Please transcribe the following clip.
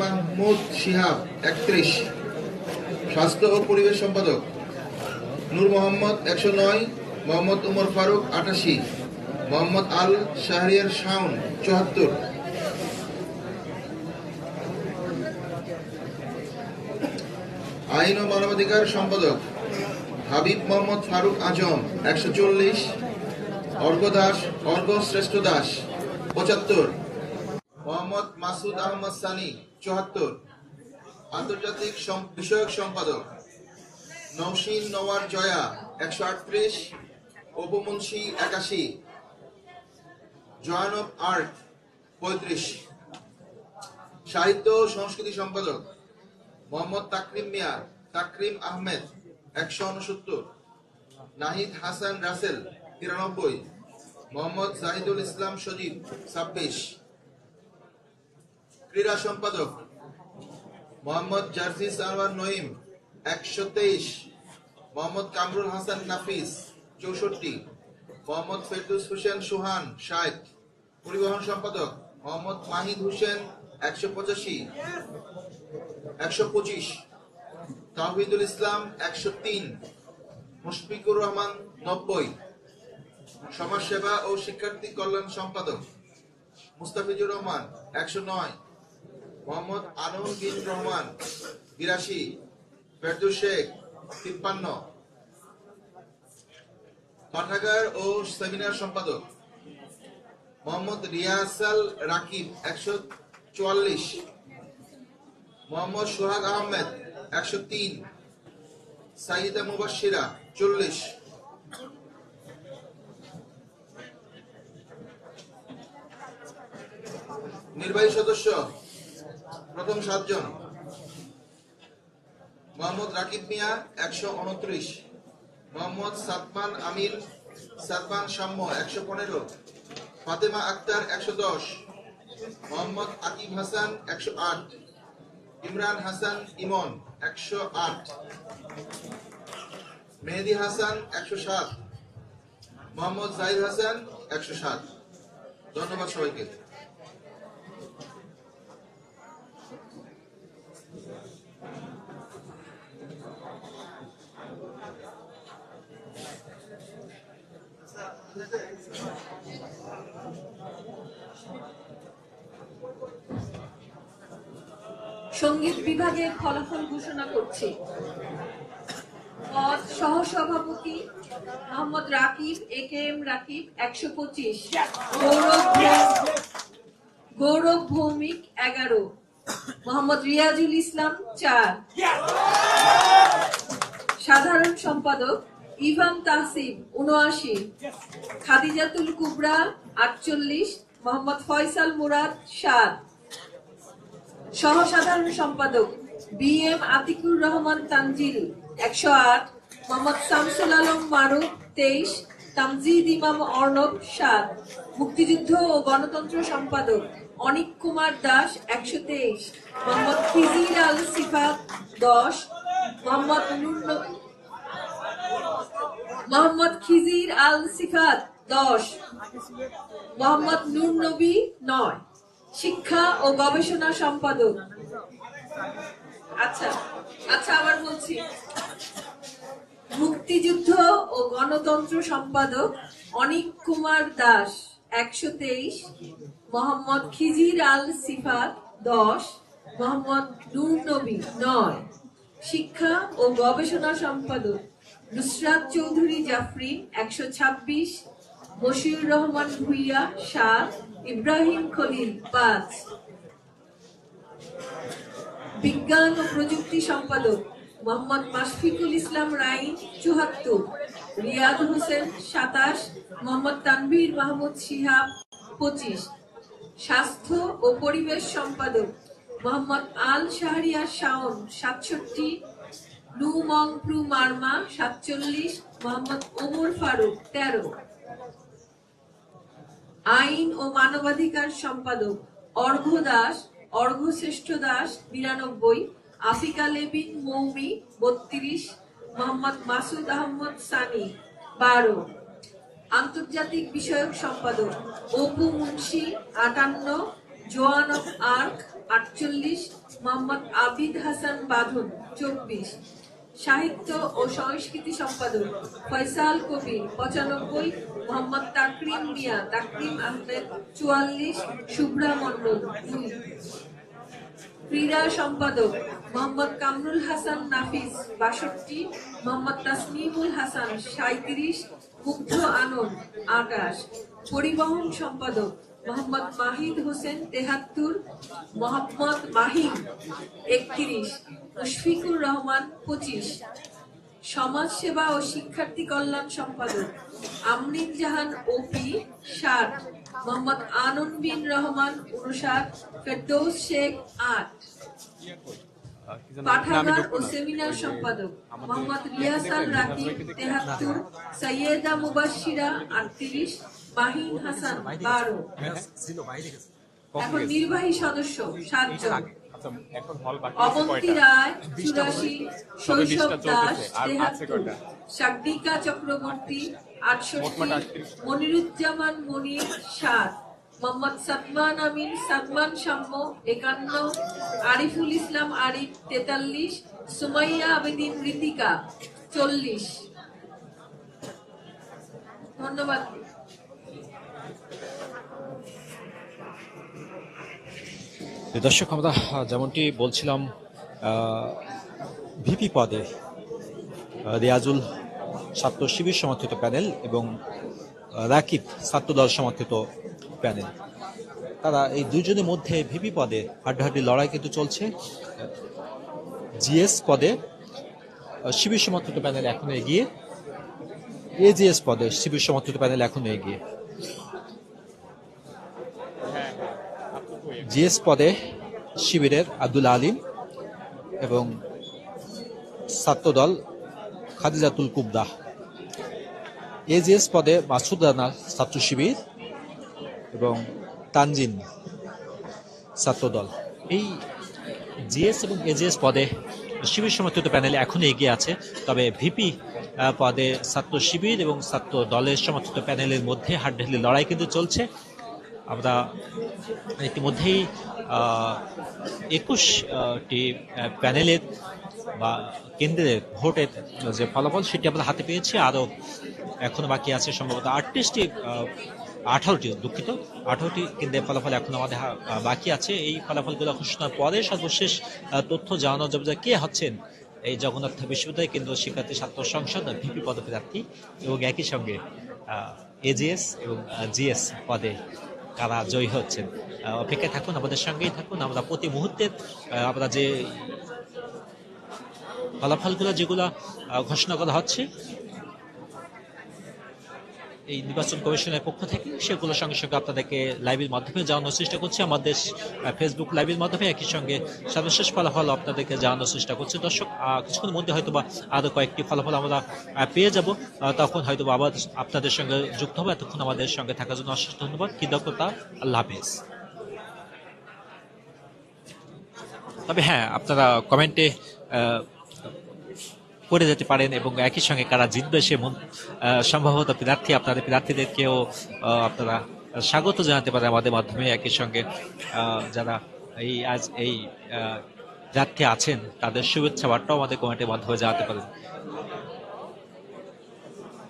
মাহমুদ শিহাব, একত্রিশ। স্বাস্থ্য ও পরিবেশ সম্পাদক, নূর মোহাম্মদ একশো নয়, মোহাম্মদ উমর ফারুক আটাশি, মোহাম্মদ আল শাহরিয়ার শাউন চুয়াত্তর। আইন ও মানবাধিকার সম্পাদক, হাবিব মোহাম্মদ ফারুক আজম একশো চল্লিশ, অর্ঘ দাস, অর্ঘ শ্রেষ্ঠ দাস পঁচাত্তর। মোহাম্মদ মাসুদ আহমদ সানি চুয়াত্তর। আন্তর্জাতিক বিষয়ক সম্পাদক নৌসিন নওয়ার জয়া একশো আটত্রিশ, উপমুন্সি একাশি, জয়ানব আর্ট পঁয়ত্রিশ। সাহিত্য সংস্কৃতি সম্পাদক মোহাম্মদ তাকরিম মিয়া তাকরিম আহমেদ একশো উনসত্তর। নাহিদ হাসান রাসেল তিরানব্বই। মোহাম্মদ জাহিদুল ইসলাম সজীব ছাব্বিশ। ক্রীড়া সম্পাদক মোহাম্মদ জার্জিস আনোয়ার নঈম, একশো তেইশ। মোহাম্মদ কামরুল হাসান নাফিস, চৌষট্টি। মোহাম্মদ ফেরদুস হোসেন সুহান, ষাট। পরিবহন সম্পাদক মোহাম্মদ মাহিদ হোসেন, একশো পঁচাশি। একশো পঁচিশ। তাহিদুল ইসলাম, একশো তিন। মুশফিকুর রহমান, নব্বই। সমাজসেবা ও শিক্ষার্থী কল্যাণ সম্পাদক মুস্তাফিজুর রহমান, একশো নয়। মোহাম্মদ আনন্দ বিন রহমান, বিরাশি, ফেরদুস শেখ, তিপ্পান্ন। পাঠাগার ও সেমিনার সম্পাদক, মোহাম্মদ রিয়াসাল রাকিব, একশো চুয়াল্লিশ। মোহাম্মদ সোহাগ আহমেদ, একশো তিন। সাইদা মুবাসিরা চল্লিশ। নির্বাহী সদস্য প্রথম সাতজন। মোহাম্মদ রাকিব মিয়া, একশো উনত্রিশ। মোহাম্মদ সাদমান আমির সাদমান সাম্য, একশো পনেরো। ফাতেমা আক্তার, একশো দশ। মোহাম্মদ আকিব হাসান, একশো আট। ইমরান হাসান ইমন, একশো আট। মেহেদি হাসান, একশো সাত। মোহাম্মদ জাহিদ হাসান, একশো সাত। ধন্যবাদ সবাইকে। সংগীত বিভাগের ফলাফল ঘোষণা করছি। পদ সহসভাপতি Mohammad Rakib A K M Rakib, একশো পঁচিশ। গৌরব গৌরব ভৌমিক, এগারো। মোহাম্মদ রিয়াজুল ইসলাম চার। সাধারণ সম্পাদক ইভান তাহসিব উনআশি। খাদিজাতুল কুবরা আটচল্লিশ, মোহাম্মদ ফয়সাল মুরাদ সাত। সহসাধারণ সম্পাদক বি এম আতিকুর রহমান তানজিল একশো আট, মোহাম্মদ শামসুল আলম মারুফ তেইশ, তামজিদ ইমাম অর্ণব সাত। মুক্তিযুদ্ধ ও গণতন্ত্র সম্পাদক অনিক কুমার দাস একশো তেইশ, মোহাম্মদ খিজির আল সিফাত দশ, মোহাম্মদ মোহাম্মদ খিজির আল সিফাত দশ, মোহাম্মদ নূর নবী নয়। শিক্ষা ও গবেষণা সম্পাদক। আচ্ছা আচ্ছা আবার বলছি। মুক্তিযুদ্ধ ও গণতন্ত্র সম্পাদক অনিক কুমার দাস। একশো তেইশ, মোহাম্মদ খিজির আল সিফাত দশ, মোহাম্মদ নয়। শিক্ষা ও গবেষণা সম্পাদক নুসরাত চৌধুরী জাফরি একশো ছাব্বিশ, মশিউর রহমান ভুইয়া সাত, ইব্রাহিম খলিল পাঁচ। বিজ্ঞান ও প্রযুক্তি সম্পাদক মোহাম্মদ মাশফিকুল ইসলাম রাইন চুহাত্তর। রিয়াদ হোসেন, সাতাশ। মোহাম্মদ তানভীর মাহমুদ শিহাব, পঁচিশ। স্বাস্থ্য ও পরিবেশ সম্পাদক মোহাম্মদ আল শাহরিয়ার শাওন, সাতষট্টি। নু মং প্রু মার্মা, সাতচল্লিশ। মোহাম্মদ ওমর ফারুক, তেরো। আইন ও মানবাধিকার সম্পাদক অর্ঘ্য দাস, অর্ঘ্য শ্রেষ্ঠ দাস, বিরানব্বই। আফিকা লেবিন, মৌমি, বত্রিশ, মোহাম্মদ মাসুদ আহমদ সানি, বারো। আন্তর্জাতিক বিষয়ক সম্পাদক, অপু মুন্সি, আটান্ন। জোয়ান অফ আর্ক, আটচল্লিশ। মোহাম্মদ আবিদ হাসান বাঁধন, চব্বিশ। সাহিত্য ও সংস্কৃতি সম্পাদক, ফয়সাল কবির, পঁচানব্বই। মোহাম্মদ তাকরিম মিয়া, তাকরিম আহমেদ, চুয়াল্লিশ। শুভ্রা মন্ডল দুই। ক্রীড়া সম্পাদক মোহাম্মদ কামরুল হাসান নাফিস বাষট্টি, মোহাম্মদ তাসমিমুল হাসান সাঁত্রিশ মুগ্ধ আনন্দ আকাশ, পরিবহন সম্পাদক মোহাম্মদ মাহিদ হোসেন তেহাত্তর, মোহাম্মদ মাহিম একত্রিশ, মুশফিকুর রহমান পঁচিশ। সমাজ সেবা ও শিক্ষার্থী কল্যাণ সম্পাদক আমরিন জাহান ওপি ষাট। মোহাম্মদ আনন্দ বিন রহমান উনষাট ফেরদৌস শেখ, আট পাঠাগার ও সেমিনার সম্পাদক, মোহাম্মদ রিয়াসাল রাকিব, তেহাত্তর সৈয়দা মুবাশিরা আটত্রিশ মাহিন হাসান, বারো এখন নির্বাহী সদস্য, সাতজন অবন্তী রায়, চুরাশি, শৈশব দাস, তেহাত্তর কয়টা? চক্রবর্তী আটষট্টি মনিরুজ্জামান মনির সাত মোহাম্মদ সাদমান আমিন সাদমান সাম্য একান্ন আরিফুল ইসলাম আরিফ তেতাল্লিশ সুমাইয়া আবেদিন ঋতিকা চল্লিশ। ধন্যবাদ। দর্শক আমরা আহ, যেমনটি বলছিলাম ভিপি পদে রিয়াজুল ছাত্র শিবির সমর্থিত প্যানেল এবং রাকিব ছাত্রদল সমর্থিত প্যানেল। তারা এই দুজনের মধ্যে ভিপি পদে হাড্ডাহাড্ডি লড়াই কিন্তু চলছে। জিএস পদে শিবির সমর্থিত প্যানেল এখনও এগিয়ে। এজিএস পদে শিবির সমর্থিত প্যানেল এখনও এগিয়ে। জিএস পদে শিবিরের আব্দুল আলিম এবং ছাত্রদল খাদিজাতুল কুবদা। এজিএস পদে মাসুদ রানা ছাত্র শিবির এবং তানজিন ছাত্রদল। এই জিএস এবং এজিএস পদে শিবির সমর্থিত প্যানেলে এখনও এগিয়ে আছে, তবে ভিপি পদে ছাত্র শিবির এবং ছাত্র দলের সমর্থিত প্যানেলের মধ্যে হাড্ডাহাড্ডি লড়াই কিন্তু চলছে। আমরা ইতিমধ্যেই একুশটি প্যানেলের বা কেন্দ্রের ভোটের যে ফলাফল সেটি আমরা হাতে পেয়েছি, আরও এখনও বাকি আছে সম্ভবত আটত্রিশটি আঠারোটি দুঃখিত, আঠারোটি কেন্দ্রের ফলাফল এখন আমাদের বাকি আছে। এই ফলাফলগুলো ঘোষণার পরে সর্বশেষ তথ্য জানানো যাবে যে কে হচ্ছেন এই জগন্নাথ বিশ্ববিদ্যালয় কেন্দ্র শিক্ষার্থী, ছাত্র সংসদ ভিপি পদপ্রার্থী এবং একই সঙ্গে এজিএস এবং জিএস পদে কারা জয়ী হচ্ছেন। অপেক্ষায় থাকুন, আমাদের সঙ্গেই থাকুন। আমরা প্রতি মুহূর্তে আমরা যে ফলাফলগুলো, যেগুলো ঘোষণা করা হচ্ছে এই নির্বাচন কমিশনের পক্ষ থেকে সেগুলোর সঙ্গে সঙ্গে আপনাদেরকে লাইভের মাধ্যমে জানানোর চেষ্টা করছি। আমাদের ফেসবুক লাইভের মাধ্যমে একই সঙ্গে সর্বশেষ ফলাফল আপনাদেরকে জানানোর চেষ্টা করছি। দর্শক কিছুক্ষণের মধ্যে হয়তো বা আরও কয়েকটি ফলাফল আমরা পেয়ে যাব। তখন হয়তো আবার আপনাদের সঙ্গে যুক্ত হবে। এতক্ষণ আমাদের সঙ্গে থাকার জন্য অশেষ ধন্যবাদ। কৃতজ্ঞতা। আল্লাহ হাফেজ। তবে হ্যাঁ আপনারা কমেন্টে করে যেতে পারেন এবং একই সঙ্গে কারা জিতবে সে সম্ভবত প্রার্থী, আপনাদের প্রার্থীদেরকেও আপনারা স্বাগত জানাতে পারেন আমাদের মাধ্যমে। একই সঙ্গে যারা এই আজ এই প্রার্থী আছেন, তাদের শুভেচ্ছা বার্তাও আমাদের কমেন্টের মাধ্যমে জানাতে পারেন।